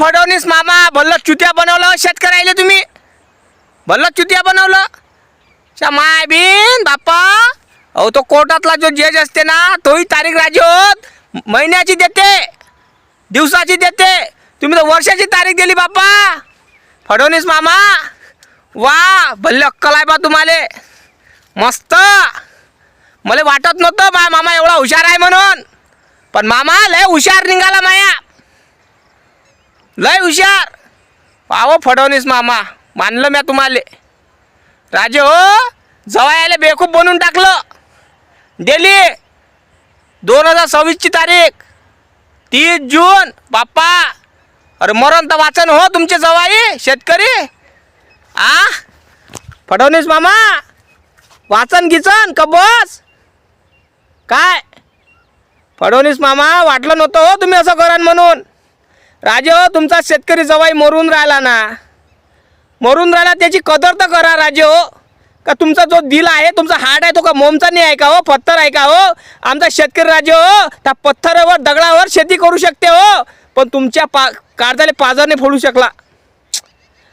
फडवणीस मामा भल्ल चुत्या बनवलं शेतकऱ्याला तुम्ही? भल्ल चुत्या बनवलं? च्या माय बिन बाप्पा. अहो तो कोर्टातला जो जज असते ना तोही तारीख राजी होत. महिन्याची देते दिवसाची देते. तुम्ही तर वर्षाची तारीख दिली बाप्पा. फडवणीस मामा वा भल्ले अक्कल आहे बा तुम्हाला. मस्त. मला वाटत नव्हतं माय मामा एवढा हुशार आहे म्हणून. पण मामा लय हुशार निघाला माया. लय हुशार. पाव फडवणीस मामा. मानलं म्या तुम्हाला. राजे हो जवायाला बेकूप बनवून टाकलं. डेली दोन हजार सव्वीसची तारीख तीस जून बाप्पा. अरे मरण तर वाचन हो तुमचे जवाई शेतकरी. आ? फडवणीस मामा वाचन गिचन कबस. काय? फडवणीस मामा वाटलं नव्हतं हो तुम्ही असं करान म्हणून. राजे हो तुमचा शेतकरी जवाई मरून राहिला ना. मरून राहिला त्याची कदर तर करा राजे हो. का तुमचा जो दिल आहे तुमचा हार्ट आहे तो का मोमचा नाही आहे का हो पत्थर आहे का हो? आमचा शेतकरी राजे हो त्या पत्थरावर दगडावर शेती करू शकते हो. पण तुमच्या पा काळजाले पाजरने फोडू शकला.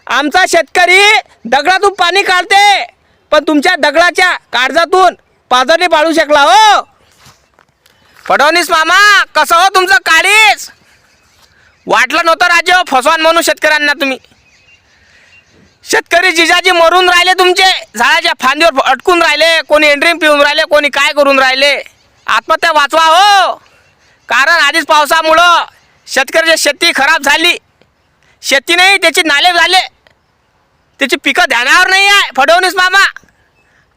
आमचा शेतकरी दगडातून पाणी काढते पण तुमच्या दगडाच्या काळजातून पाजरने पाडू शकला हो. फडणवीस मामा कसं हो तुमचं काळीच वाटलं नव्हतं राज्य हो, फसवान म्हणून शेतकऱ्यांना तुम्ही. शेतकरी जिजाजी मरून राहिले तुमचे. झाडाच्या फांदीवर अटकून राहिले कोणी एंड्रीम पिऊन राहिले कोणी काय करून राहिले. आत्महत्या वाचवा हो. कारण आधीच पावसामुळं शेतकऱ्याची शेती खराब झाली. शेती नाही त्याची नाले झाले. त्याची पिकं ध्यानावर नाही आहे फडवणीस मामा.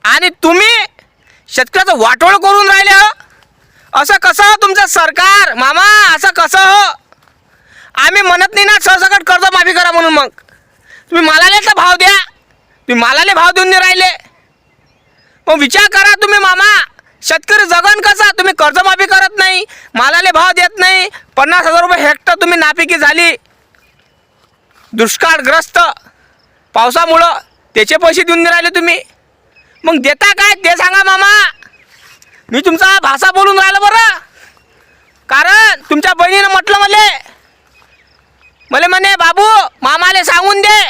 आणि तुम्ही शेतकऱ्याचं वाटोळ करून राहिले हो. असं कसं हो तुमचं सरकार मामा? आम्ही म्हणत नाही ना सरसकट कर्ज माफी करा म्हणून मग. तुम्ही मालाले तर भाव द्या. तुम्ही मालाले भाव देऊन नाही राहिले. मग विचार करा तुम्ही मामा. शेतकरी जगन कसा? तुम्ही कर्जमाफी करत नाही. मालाले भाव देत नाही. पन्नास हजार रुपये हेक्टर तुम्ही नापिकी झाली. दुष्काळग्रस्त. पावसामुळं त्याचे पैसे देऊन राहिले तुम्ही. मग देता काय? ते सांगा मामा. मी तुमचा भाषा बोलून राहिलो बरं. कारण तुमच्या बहिणीनं म्हटलं मला मला म्हणे बाबू मामाले सांगून दे.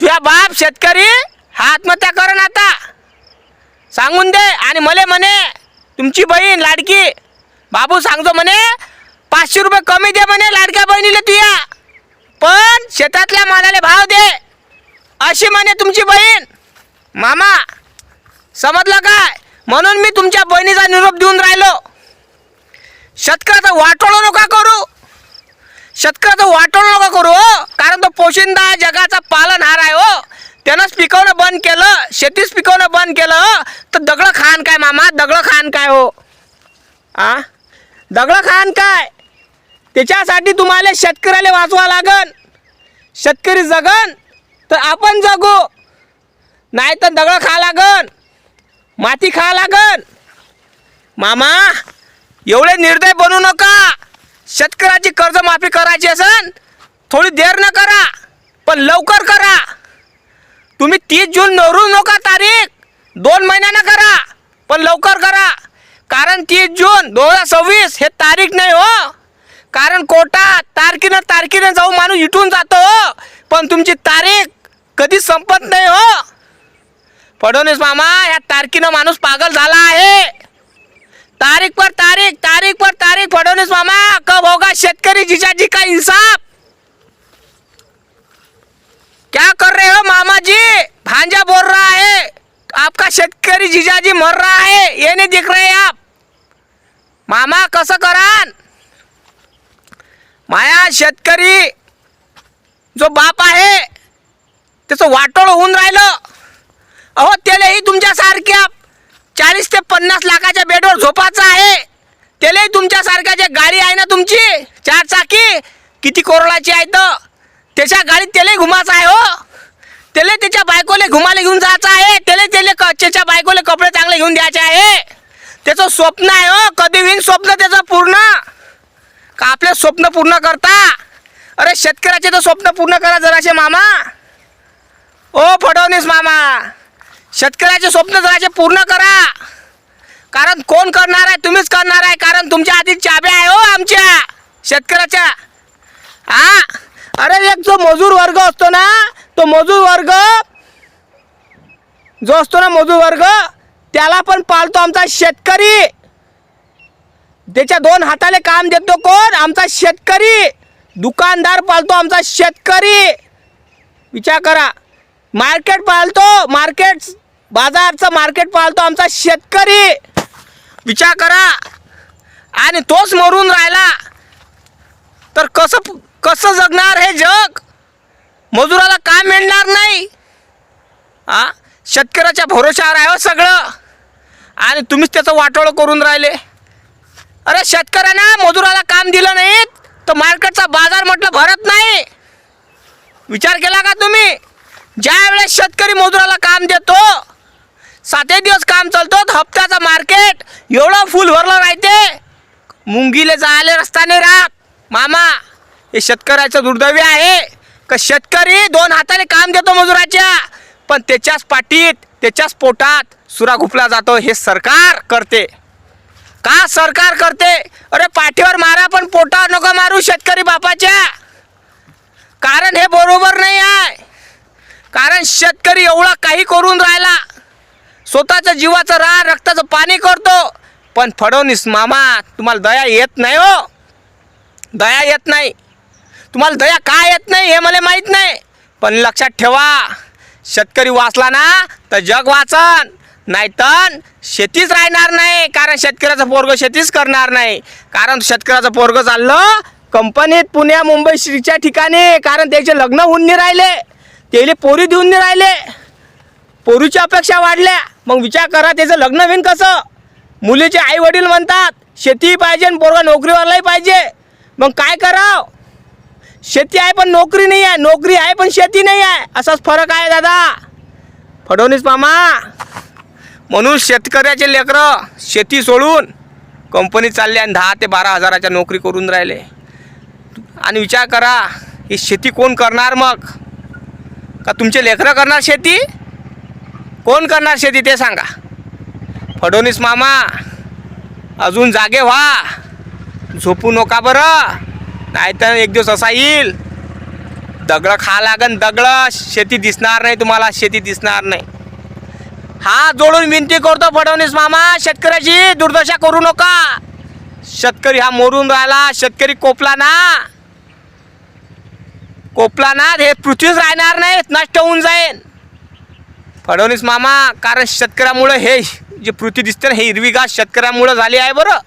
तुझ्या बाप शेतकरी हा आत्महत्या करण आता. सांगून दे. आणि मले म्हणे तुमची बहीण लाडकी बाबू सांगतो म्हणे पाचशे रुपये कमी दे म्हणे लाडक्या बहिणीला तुया पण शेतातल्या मालाले भाव दे. अशी म्हणे तुमची बहीण. मामा समजलं काय? म्हणून मी तुमच्या बहिणीचा निरोप देऊन राहिलो. शेतकऱ्याचं वाटोळं नका करू. शेतकऱ्याचं वाटोळं नका करू हो. कारण तो पोशिंदा जगाचा पालनहार आहे हो. त्यानंच पिकवणं बंद केलं शेतीच पिकवणं बंद केलं हो. तर दगडं खान काय मामा? दगडं खान काय हो? आ? दगडं खान काय? त्याच्यासाठी तुम्हाला शेतकऱ्याला वाचवा लागन. शेतकरी जगन तर आपण जगू. नाही तर दगडं खा लागन. माती खा लागन. मामा एवढे निर्दय बनू नका. शेतकऱ्याची कर्जमाफी करायची असेल थोडी देर न करा पण लवकर करा. तुम्ही तीस जून नवरू नका तारीख दोन महिन्यानं करा पण लवकर करा. कारण तीस जून दोन हजार सव्वीस हे तारीख नाही हो. कारण कोटा तारखेनं तारखेनं जाऊ माणूस इटून जातो हो. पण तुमची तारीख कधी संपत नाही हो. फडणवीस मामा ह्या तारखेनं माणूस पागल झाला आहे. तारीख पर तारीख तारीख पर तारीख फडणवीस मामा कब होगा शेतकरी जिजाजी का इंसाफ? क्या कर रहे हो मामा जी भांजा बोल रहा है। आपका शेतकरी जिजाजी मर रहा है ये नहीं दिख रहे आप। मामा कसं करान? माया शेतकरी जो बाप आहे त्याचं वाटोळ होऊन राहिलं. अहो त्यालाही तुमच्यासारख्या चाळीस ते पन्नास लाखाच्या बेडवर झोपाचं आहे. त्यालाही तुमच्यासारख्या जे गाडी आहे ना तुमची चार चाकी किती कोरडाची आहे तर त्याच्या गाडीत त्यालाही घुमाचं आहे हो. त्याला त्याच्या बायकोले घुमाले घेऊन जायचं आहे. त्याला त्याला त्याच्या बायकोले कपडे चांगले घेऊन द्यायचे आहे. त्याचं स्वप्न आहे हो कधी होईन स्वप्न त्याचं पूर्ण. का आपले स्वप्न पूर्ण करता? अरे शेतकऱ्याचे तर स्वप्न पूर्ण करा जराशे मामा. ओ फडवणीस मामा. शेतकऱ्याचे स्वप्न जराचे पूर्ण करा. कारण कोण करणार आहे तुम्हीच करणार आहे कारण तुमच्या आधी चाब्या आहे हो आमच्या शेतकऱ्याच्या. हा अरे एक जो मजूर वर्ग असतो ना तो मजूर वर्ग जो असतो ना मजूर वर्ग त्याला पण पाळतो आमचा शेतकरी. त्याच्या दोन हाताले काम देतो कोण? आमचा शेतकरी. दुकानदार पाळतो आमचा शेतकरी. विचार करा. मार्केट पाळतो मार्केट बाजारचं मार्केट पाळतो आमचा शेतकरी. विचार करा. आणि तोच मरून राहिला. तर कसं कसं जगणार हे जग? मजुराला काम मिळणार नाही? हा शेतकऱ्याच्या भरोशावर आहे हो सगळं. आणि तुम्हीच त्याचं वाटोळं करून राहिले. अरे शेतकऱ्यांना मजुराला काम दिलं नाही तर मार्केटचा बाजार म्हटलं भरत नाही. विचार केला का तुम्ही? ज्या वेळेस शेतकरी मजुराला काम देतो सातही दिवस काम चालतो हप्त्याचं मार्केट. एवढं फुल भरलं राहते मुंगीले जायले रस्ता नाही राहत मामा हे शेतकऱ्याचं दुर्दैवी आहे. का शेतकरी दोन हाताने काम देतो मजुराच्या पण त्याच्याच पाठीत त्याच्याच पोटात सुरा घुपला जातो हे सरकार करते. का सरकार करते? अरे पाठीवर मारा पण पोटावर नको मारू शेतकरी बापाच्या. कारण हे बरोबर नाही आहे. कारण शेतकरी एवढा काही करून राहिला स्वतःच्या जीवाचं रा रक्ताचं पाणी करतो. पण फडवणीस मामा तुम्हाला दया येत नाही हो. दया येत नाही. तुम्हाला दया का येत नाही हे मला माहीत नाही. पण लक्षात ठेवा शेतकरी वाचला ना तर जग वाचन. नाही तर शेतीच राहणार नाही कारण शेतकऱ्याचं पोरग शेतीच करणार नाही. कारण शेतकऱ्याचं पोरग चाललं कंपनीत पुण्या मुंबई श्रीच्या ठिकाणी कारण त्याचे लग्न होऊन नाही राहिले. त्याला पोरी देऊन नाही राहिले. पोरीच्या अपेक्षा वाढल्या. मग विचार करा त्याचं लग्न होईन कसं? मुलीचे आई वडील म्हणतात शेती पाहिजे आणि पोरगा नोकरीवालाही पाहिजे. मग काय कराव? शेती आहे पण नोकरी नाही आहे. नोकरी आहे पण शेती नाही आहे. असाच फरक आहे दादा. फडवणीस मामा म्हणून शेतकऱ्याचे लेकरं शेती सोडून कंपनी चालले आणि दहा ते बारा हजाराच्या नोकरी करून राहिले. आणि विचार करा ही शेती कोण करणार मग? का तुमचे लेकरं करणार शेती? कोण करणार शेती ते सांगा. फडणवीस मामा अजून जागे व्हा. झोपू नका बरं. नाहीतर एक दिवस असा येईल. दगडं खा लागन दगडं. शेती दिसणार नाही तुम्हाला शेती दिसणार नाही. हा जोडून विनंती करतो फडणवीस मामा शेतकऱ्याची दुर्दशा करू नका. शेतकरी हा मोरून राहिला शेतकरी कोपला ना. कोपला ना हे पृथ्वीच राहणार नाही नष्ट होऊन जाईल फडणवीस मामा कारण शेतकऱ्यामुळं हे जे पृथ्वी दिसते ना हे हिरवीगार शेतकऱ्यामुळं झाली आहे बरं.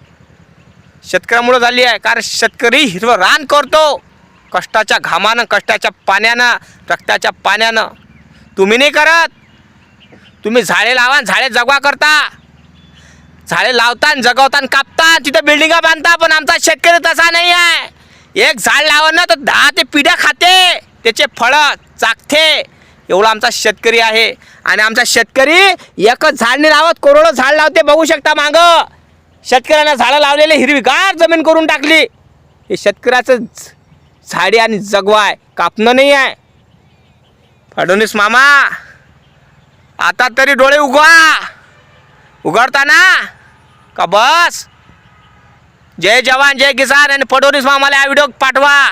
शेतकऱ्यामुळं झाली आहे कारण शेतकरी हिरवं रान करतो. कष्टाच्या घामानं कष्टाच्या पाण्यानं रक्ताच्या पाण्यानं. तुम्ही नाही करत. तुम्ही झाडे लावा झाडे जगवा करता. झाडे लावता आणि जगवता कापता. तिथं बिल्डिंगा बांधता पण आमचा शेतकरी तसा नाही आहे. एक झाड लावा ना तर दहा ते पिढ्या खाते. त्याचे फळं चाकते. एवढा आमचा शेतकरी आहे. आणि आमचा शेतकरी एकच झाड नाही लावत करोडो झाड लावते बघू शकता मागं. शेतकऱ्यांना झाडं लावलेले हिरवीगार जमीन करून टाकली. हे शेतकऱ्याचं झाडे आणि जगवाय आहे कापणं नाही आहे. फडणवीस मामा आता तरी डोळे उगवा उघडताना? का बस? जय जवान जय किसान आणि फडणवीस मामाला हा व्हिडिओ पाठवा.